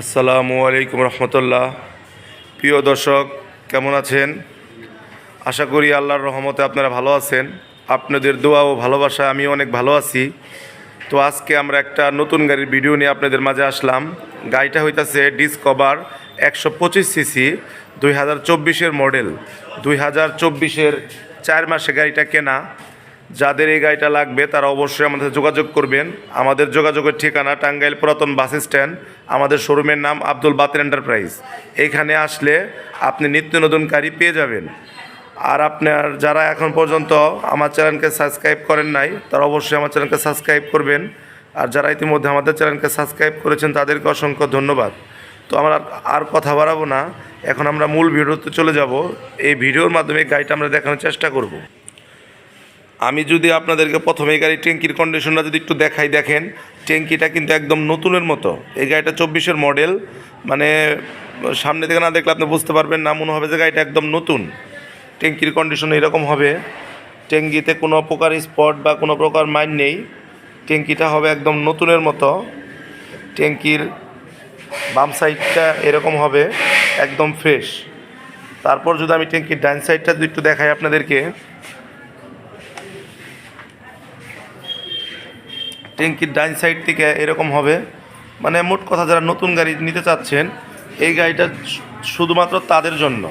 আসসালামু আলাইকুম রহমতুল্লাহ। প্রিয় দর্শক, কেমন আছেন? আশা করি আল্লাহর রহমতে আপনারা ভালো আছেন। আপনাদের দোয়া ও ভালোবাসা আমি অনেক ভালো আছি। তো আজকে আমরা একটা নতুন গাড়ির ভিডিও নিয়ে আপনাদের মাঝে আসলাম। গাড়িটা হইতাছে ডিসকভার একশো পঁচিশ সিসি, দুই হাজার চব্বিশের মডেল। দুই হাজার চব্বিশের চার মাসে গাড়িটা কেনা। যাদের এই গাড়িটা লাগবে, তারা অবশ্যই আমাদের যোগাযোগ করবেন। আমাদের যোগাযোগের ঠিকানা টাঙ্গাইল পুরাতন বাস স্ট্যান্ড। আমাদের শোরুমের নাম আব্দুল বাতের এন্টারপ্রাইজ। এইখানে আসলে আপনি নিত্য নতুন গাড়ি পেয়ে যাবেন। আর আপনার যারা এখন পর্যন্ত আমার চ্যানেলকে সাবস্ক্রাইব করেন নাই, তারা অবশ্যই আমার চ্যানেলকে সাবস্ক্রাইব করবেন। আর যারা ইতিমধ্যে আমাদের চ্যানেলকে সাবস্ক্রাইব করেছেন, তাদেরকে অসংখ্য ধন্যবাদ। তো আমরা আর কথা বাড়াবো না। এখন আমরা মূল ভিডিওতে চলে যাব। এই ভিডিওর মাধ্যমে গাড়িটা আমরা দেখানোর চেষ্টা করব। আমি যদি আপনাদেরকে প্রথমে এই গাড়ির ট্যাঙ্কির কন্ডিশনটা যদি একটু দেখাই, দেখেন, ট্যাঙ্কিটা কিন্তু একদম নতুনের মতো। এই গাড়িটা চব্বিশের মডেল মানে সামনে থেকে না দেখলে আপনি বুঝতে পারবেন না, মনে হবে যে গাড়িটা একদম নতুন। ট্যাঙ্কির কন্ডিশন এরকম হবে। ট্যাঙ্কিতে কোনো প্রকার স্পট বা কোনো প্রকার মাইন নেই। ট্যাঙ্কিটা হবে একদম নতুনের মতো। ট্যাঙ্কির বাম সাইডটা এরকম হবে, একদম ফ্রেশ তারপর যদি আমি ট্যাঙ্কির ডান সাইডটা যদি একটু দেখাই আপনাদেরকে ট্যাঙ্কির ডাইন সাইড থেকে এরকম হবে। মানে মোট কথা যারা নতুন গাড়ি নিতে চাচ্ছেন, এই গাড়িটা শুধুমাত্র তাদের জন্য।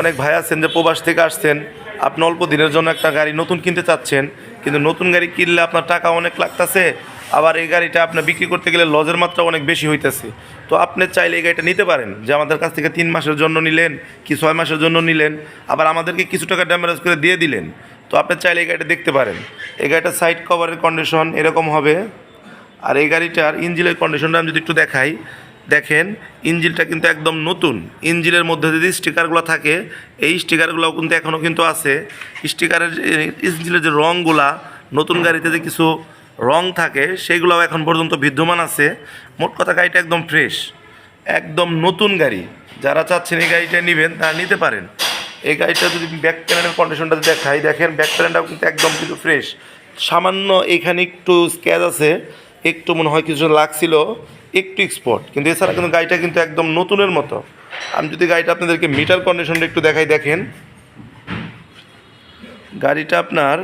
অনেক ভাই আছেন যে প্রবাস থেকে আসছেন, আপনি অল্প দিনের জন্য একটা গাড়ি নতুন কিনতে চাচ্ছেন, কিন্তু নতুন গাড়ি কিনলে আপনার টাকা অনেক লাগতেছে আবার এই গাড়িটা আপনার বিক্রি করতে গেলে লজের মাত্রা অনেক বেশি হইতেছে। তো আপনি চাইলে এই গাড়িটা নিতে পারেন যে আমাদের কাছ থেকে তিন মাসের জন্য নিলেন কি ছয় মাসের জন্য নিলেন, আবার আমাদেরকে কিছু টাকা ড্যামেজ করে দিয়ে দিলেন। তো আপনি চাইলে এই গাড়িটা দেখতে পারেন। এই গাড়িটার সাইড কভারের কন্ডিশন এরকম হবে। আর এই গাড়িটার ইঞ্জিনের কন্ডিশনটা আমি যদি একটু দেখাই, দেখেন ইঞ্জিনটা কিন্তু একদম নতুন। ইঞ্জিনের মধ্যে যদি স্টিকারগুলো থাকে, এই স্টিকারগুলোও কিন্তু এখনও কিন্তু আছে। স্টিকারের ইঞ্জিনের যে রঙগুলা নতুন গাড়িতে যে কিছু রং থাকে, সেগুলোও এখন পর্যন্ত বিদ্যমান আছে। মোট কথা গাড়িটা একদম ফ্রেশ একদম নতুন গাড়ি। যারা চাচ্ছেন এই গাড়িটা নেবেন, তারা নিতে পারেন। এই গাড়িটা যদি ব্যাক প্যানেলের কন্ডিশনটা দেখাই, দেখেন ব্যাক প্যানেলটাও কিন্তু একদম কিন্তু ফ্রেশ সামান্য এখানে একটু স্ক্যাচ আছে, একটু মনে হয় কিছু লাগছিল, একটু এক্সপোর্ট কিন্তু এছাড়া কিন্তু গাড়িটা কিন্তু একদম নতুনের মতো। আমি যদি গাড়িটা আপনাদেরকে মিটার কন্ডিশনটা একটু দেখাই, দেখেন। গাড়িটা আপনার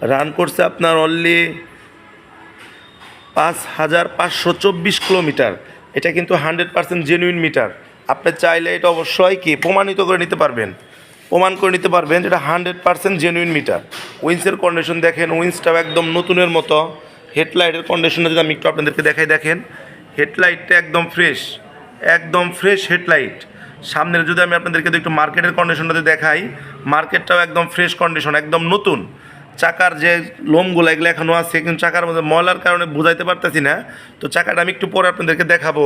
রান করছে আপনার অনলি পাঁচ হাজার পাঁচশো চব্বিশ কিলোমিটার। এটা কিন্তু হান্ড্রেড পার্সেন্ট জেনুইন মিটার আপনি চাইলে এটা অবশ্যই কি প্রমাণিত করে নিতে পারবেন। প্রমাণ করে নিতে পারবেন যেটা হান্ড্রেড পার্সেন্ট জেনুইন মিটার উইন্সের কন্ডিশন দেখেন উইন্সটাও একদম নতুনের মতো। হেডলাইটের কন্ডিশনটা যদি আমি একটু আপনাদেরকে দেখাই, দেখেন। হেডলাইটটা একদম ফ্রেশ একদম ফ্রেশ হেডলাইট। সামনের যদি আমি আপনাদেরকে একটু মার্কেটের কন্ডিশনটাতে দেখাই মার্কেটটাও একদম ফ্রেশ কন্ডিশন একদম নতুন। চাকার যে লোমগুলো, এগুলো এখনও আছে, কিন্তু চাকার মধ্যে ময়লার কারণে বোঝাইতে পারতেছি না। তো চাকাটা আমি একটু পরে আপনাদেরকে দেখাবো।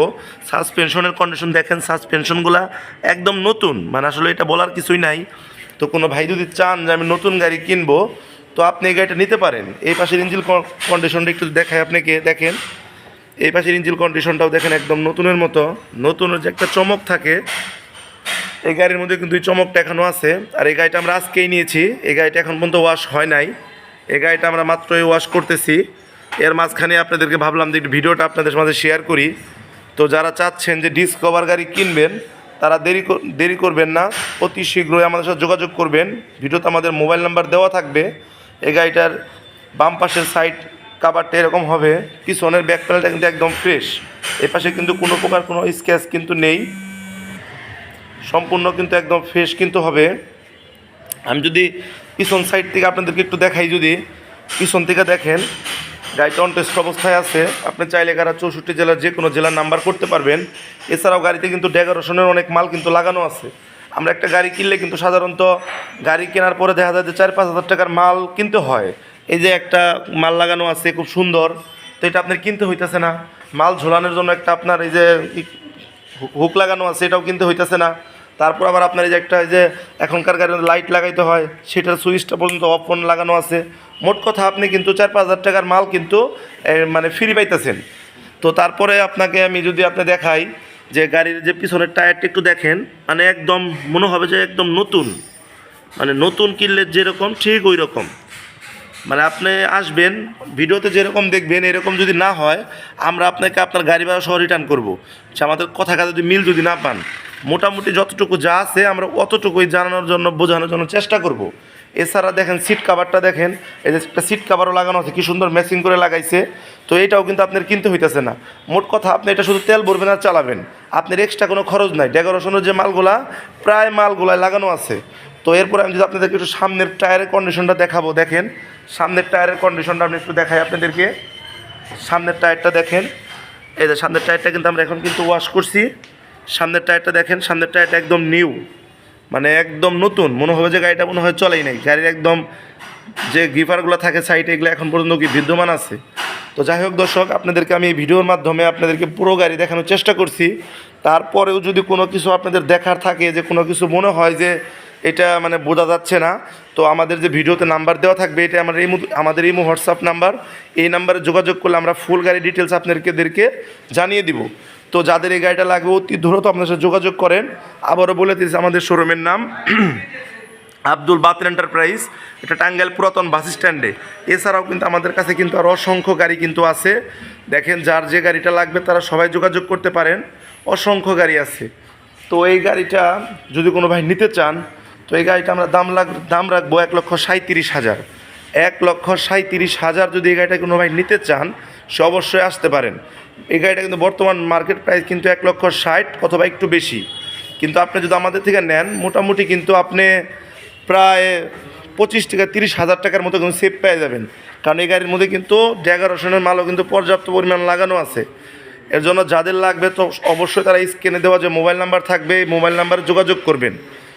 সাসপেনশনের কন্ডিশন দেখেন সাসপেনশনগুলো একদম নতুন। মানে আসলে এটা বলার কিছুই নাই। তো কোনো ভাই যদি চান যে আমি নতুন গাড়ি কিনবো, তো আপনি এই গাড়িটা নিতে পারেন। এই পাশের ইঞ্জিল কন্ডিশনটা একটু দেখাই আপনাকে, দেখেন। এই পাশের ইঞ্জিল কন্ডিশনটাও দেখেন একদম নতুনের মতো। নতুনের যে একটা চমক থাকে এই গাড়ির মধ্যে কিন্তু চমকটা এখনও আছে। আর এই গাড়িটা আমরা আজকেই নিয়েছি। এই গাড়িটা এখন পর্যন্ত ওয়াশ হয় নাই। এই গাড়িটা আমরা মাত্রই ওয়াশ করতেছি। এর মাঝখানে আপনাদেরকে ভাবলাম যে ভিডিওটা আপনাদের মাঝে শেয়ার করি। তো যারা চাচ্ছেন যে ডিসকভার গাড়ি কিনবেন, তারা দেরি দেরি করবেন না। অতি শীঘ্রই আমাদের সাথে যোগাযোগ করবেন। ভিডিওতে আমাদের মোবাইল নাম্বার দেওয়া থাকবে। এই গাড়িটার বাম পাশের সাইড কাভারটা এরকম হবে। পিছনের ব্যাক প্যানেলটা কিন্তু একদম ফ্রেশ এ পাশে কিন্তু কোনো প্রকার কোনো স্ক্যাচ কিন্তু নেই। সম্পূর্ণ কিন্তু একদম ফ্রেশ কিন্তু হবে। আমি যদি পিছন সাইড থেকে আপনাদেরকে একটু দেখাই যদি, পিছন থেকে দেখেন, গাড়িটা অন টেস্ট অবস্থায় আছে। আপনি চাইলে গাড়া চৌষট্টি জেলার যে কোনো জেলার নাম্বার করতে পারবেন। এছাড়াও গাড়িতে কিন্তু ডেকোরেশনের অনেক মাল কিন্তু লাগানো আছে। আমরা একটা গাড়ি কিনলে কিন্তু সাধারণত গাড়ি কেনার পরে দেখা যায় যে চার পাঁচ হাজার টাকার মাল কিনতে হয়। এই যে একটা মাল লাগানো আছে, খুব সুন্দর। তো এটা আপনার কিনতে হইতেছে না। মাল ঝোলানোর জন্য একটা আপনার এই যে হুক লাগানো আছে, এটাও কিনতে হইতেছে না। তারপর আবার আপনার এই যে একটা যে এখনকার গাড়ির লাইট লাগাইতে হয়, সেটার সুইচটা পর্যন্ত অফ অন লাগানো আছে। মোট কথা আপনি কিন্তু চার পাঁচ হাজার টাকার মাল কিন্তু মানে ফ্রি পাইতেছেন। তো তারপরে আপনাকে আমি যদি আপনি দেখাই যে গাড়ির যে পিছনের টায়ারটা একটু দেখেন মানে একদম মনে হবে যে একদম নতুন। মানে নতুন কিনলে যেরকম, ঠিক ওই রকম মানে আপনি আসবেন, ভিডিওতে যেরকম দেখবেন, এরকম যদি না হয়, আমরা আপনাকে আপনার গাড়ি ভাড়া সহ রিটার্ন করব। আমাদের কথা যদি মিল যদি না পান, মোটামুটি যতটুকু যা আছে, আমরা অতটুকুই জানানোর জন্য, বোঝানোর জন্য চেষ্টা করব। এছাড়া দেখেন সিট কাভারটা দেখেন, এই যে একটা সিট কাভারও লাগানো আছে, কি সুন্দর ম্যাচিং করে লাগাইছে। তো এটাও কিন্তু আপনার কিনতে হইতেছে না। মোট কথা, আপনি এটা শুধু তেল ভরবেন আর চালাবেন। আপনার এক্সট্রা কোনো খরচ নাই। ডেকোরেশনের যে মালগুলা, প্রায় মালগুলায় লাগানো আছে। তো এরপরে আমি যদি আপনাদেরকে একটু সামনের টায়ারের কন্ডিশনটা দেখাবো, দেখেন। সামনের টায়ারের কন্ডিশনটা আমি একটু দেখাই আপনাদেরকে। সামনের টায়ারটা দেখেন। এই যে সামনের টায়ারটা কিন্তু আমরা এখন কিন্তু ওয়াশ করছি। সামনের টায়ারটা দেখেন, সামনের টায়ারটা একদম নিউ মানে একদম নতুন। মনে হবে যে গাড়িটা মনে হয় চলেই নাই। গাড়ির একদম যে গিফারগুলো থাকে সাইডে এগুলো এখন পর্যন্ত কি বিদ্যমান আছে? তো যাই হোক দর্শক, আপনাদেরকে আমি এই ভিডিওর মাধ্যমে আপনাদেরকে পুরো গাড়ি দেখানোর চেষ্টা করছি। তারপরেও যদি কোনো কিছু আপনাদের দেখার থাকে, যে কোনো কিছু মনে হয় যে এটা মানে বোঝা যাচ্ছে না। তো আমাদের যে ভিডিওতে নাম্বার দেওয়া থাকবে, এটা আমার এই আমাদের এই হোয়াটসঅ্যাপ নাম্বার। এই নাম্বারে যোগাযোগ করলে আমরা ফুল গাড়ি ডিটেলস আপনাদেরকে জানিয়ে দিব। তো যাদের এই গাড়িটা লাগবে, অতি দ্রুত আপনার সাথে যোগাযোগ করেন। আবারও বলে দিয়েছি, আমাদের শোরুমের নাম আব্দুল বাতিল এন্টারপ্রাইজ এটা টাঙ্গাইল পুরাতন বাস স্ট্যান্ডে। এছাড়াও কিন্তু আমাদের কাছে কিন্তু আর অসংখ্য গাড়ি কিন্তু আছে। দেখেন, যার যে গাড়িটা লাগবে, তারা সবাই যোগাযোগ করতে পারেন। অসংখ্য গাড়ি আছে। তো এই গাড়িটা যদি কোনো ভাই নিতে চান তো এই গাড়িটা আমরা দাম লাগ, দাম রাখব এক লক্ষ সাঁত্রিশ হাজার। এক লক্ষ সাঁত্রিশ হাজার যদি এই গাড়িটা কোনো ভাই নিতে চান, সে অবশ্যই আসতে পারেন। এই গাড়িটা কিন্তু বর্তমান মার্কেট প্রাইস কিন্তু এক লক্ষ ষাট অথবা একটু বেশি। কিন্তু আপনি যদি আমাদের থেকে নেন, মোটামুটি কিন্তু আপনি প্রায় পঁচিশ টাকা তিরিশ হাজার টাকার মতো কিন্তু সেভ পেয়ে যাবেন। কারণ এই গাড়ির মধ্যে কিন্তু ড্যাগারোশনের মালও কিন্তু পর্যাপ্ত পরিমাণ লাগানো আছে। এর জন্য যাদের লাগবে তো অবশ্যই তারা স্ক্রিনে দেওয়া যে মোবাইল নাম্বার থাকবে মোবাইল নাম্বারে যোগাযোগ করবেন।